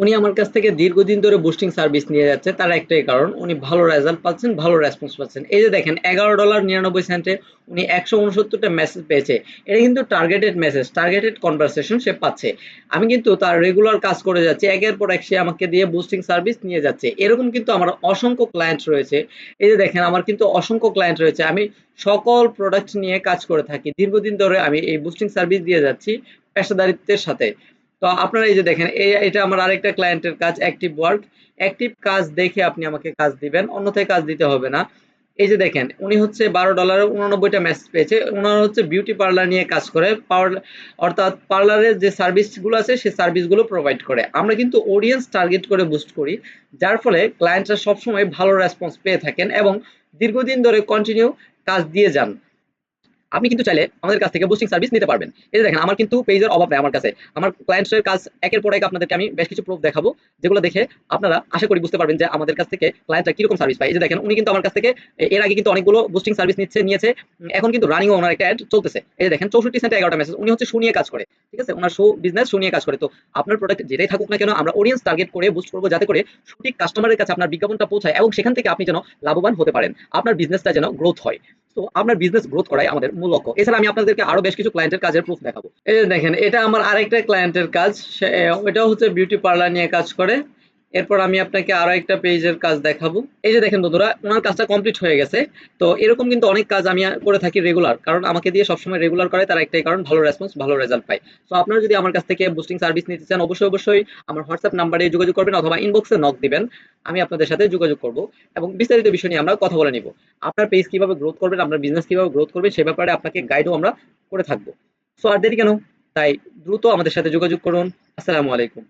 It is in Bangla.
উনি আমার কাছ থেকে দীর্ঘদিন ধরে বুস্টিং সার্ভিস নিয়ে যাচ্ছে, তার একটাই কারণ, উনি ভালো রেজাল্ট পাচ্ছেন, ভালো রেসপন্স পাচ্ছেন। এই যে দেখেন, এগারো ডলার নিরানব্বই সেন্টে উনি একশো উনসত্তরটা মেসেজ পেয়েছে। এটা কিন্তু টার্গেটেড মেসেজ টার্গেটেড কনভারসেশন সে পাচ্ছে। আমি কিন্তু তার রেগুলার কাজ করে যাচ্ছি, একের পর এক সে আমাকে দিয়ে বুস্টিং সার্ভিস নিয়ে যাচ্ছে। এরকম কিন্তু আমার অসংখ্য ক্লায়েন্ট রয়েছে। এই যে দেখেন, আমার কিন্তু অসংখ্য ক্লায়েন্ট রয়েছে। আমি সকল প্রোডাক্ট নিয়ে কাজ করে থাকি। দীর্ঘদিন ধরে আমি এই বুস্টিং সার্ভিস দিয়ে যাচ্ছি, পেশাদারিত্বের সাথে। তো আপনারা এই যে দেখেন এটা আমার আরেকটা ক্লায়েন্টের কাজ অ্যাক্টিভ ওয়ার্ক অ্যাক্টিভ কাজ দেখে আপনি আমাকে কাজ দিবেন, অন্যথায় কাজ দিতে হবে না। এই যে দেখেন, উনি হচ্ছে বারো ডলারে উননব্বইটা মেসেজ পেয়েছে। ওনার হচ্ছে বিউটি পার্লার নিয়ে কাজ করে পাওয়ার অর্থাৎ পার্লারের যে সার্ভিসগুলো আছে সেই সার্ভিসগুলো প্রোভাইড করে। আমরা কিন্তু অডিয়েন্স টার্গেট করে বুস্ট করি, যার ফলে ক্লায়েন্টরা সবসময় ভালো রেসপন্স পেয়ে থাকেন এবং দীর্ঘদিন ধরে কন্টিনিউ কাজ দিয়ে যান। আপনি কিন্তু চাইলে আমাদের কাছ থেকে বুস্টিং সার্ভিস নিতে পারবেন। এই যে দেখেন, আমার কিন্তু পেজের অভাব নেই আমার কাছে। আমার ক্লায়েন্টসের কাজ একের পর এক আপনাদেরকে আমি বেশ কিছু প্রুফ দেখাবো, যেগুলো দেখে আপনারা আশা করি বুঝতে পারবেন যে আমাদের কাছ থেকে ক্লায়েন্টরা কীরকম সার্ভিস পায়। এই যে দেখেন, উনি কিন্তু আমার কাছ থেকে এর আগে কিন্তু অনেকগুলো বুস্টিং সার্ভিস নিচ্ছে, নিয়েছে। এখন কিন্তু রানিংও ওনার একটা অ্যাড চলতেছে। এই যে দেখেন, চৌষট্টি সেন্টে এগারোটা মেসেজ উনি হচ্ছে শুনিয়ে কাজ করে, ঠিক আছে? ওনার শো বিজনেস শুনিয়ে কাজ করে। তো আপনার প্রোডাক্ট যেটাই থাকুক না কেন, আমরা অডিয়েন্স টার্গেট করে বুস্ট করব যাতে করে সঠিক কাস্টমারের কাছে আপনার বিজ্ঞাপনটা পৌঁছায় এবং সেখান থেকে আপনি যেন লাভবান হতে পারেন। আপনার বিজনেসটা যেন গ্রোথ হয়। তো আপনার বিজনেস গ্রোথ করাই আমাদের মূল লক্ষ্য। এছাড়া আমি আপনাদেরকে আরও বেশ কিছু ক্লায়েন্টের কাজের প্রুফ দেখাবো। এই দেখেন, এটা আমার আরেকটা ক্লায়েন্টের কাজ। এটাও হচ্ছে বিউটি পার্লার নিয়ে কাজ করে। এরপর আমি আপনাকে আরও একটা পেজের কাজ দেখাবো। এই যে দেখেন বন্ধুরা, ওনার কাজটা কমপ্লিট হয়ে গেছে। তো এরকম কিন্তু অনেক কাজ আমি করে থাকি রেগুলার কারণ আমাকে দিয়ে সবসময় রেগুলার করে তার একটাই কারণ, ভালো রেসপন্স ভালো রেজাল্ট পাই তো আপনারা যদি আমার কাছ থেকে বুস্টিং সার্ভিস নিতে চান, অবশ্যই অবশ্যই আমার হোয়াটসঅ্যাপ নাম্বারে যোগাযোগ করবেন অথবা ইনবক্সে নক দিবেন। আমি আপনাদের সাথে যোগাযোগ করব। এবং বিস্তারিত বিষয় নিয়ে আমরা কথা বলে নিব। আপনার পেজ কীভাবে গ্রোথ করবেন, আপনার বিজনেস কীভাবে গ্রোথ করবে সে ব্যাপারে আপনাকে গাইডও আমরা করে থাকব। সো আর দেরি কেন? তাই দ্রুত আমাদের সাথে যোগাযোগ করুন। আসসালামু আলাইকুম।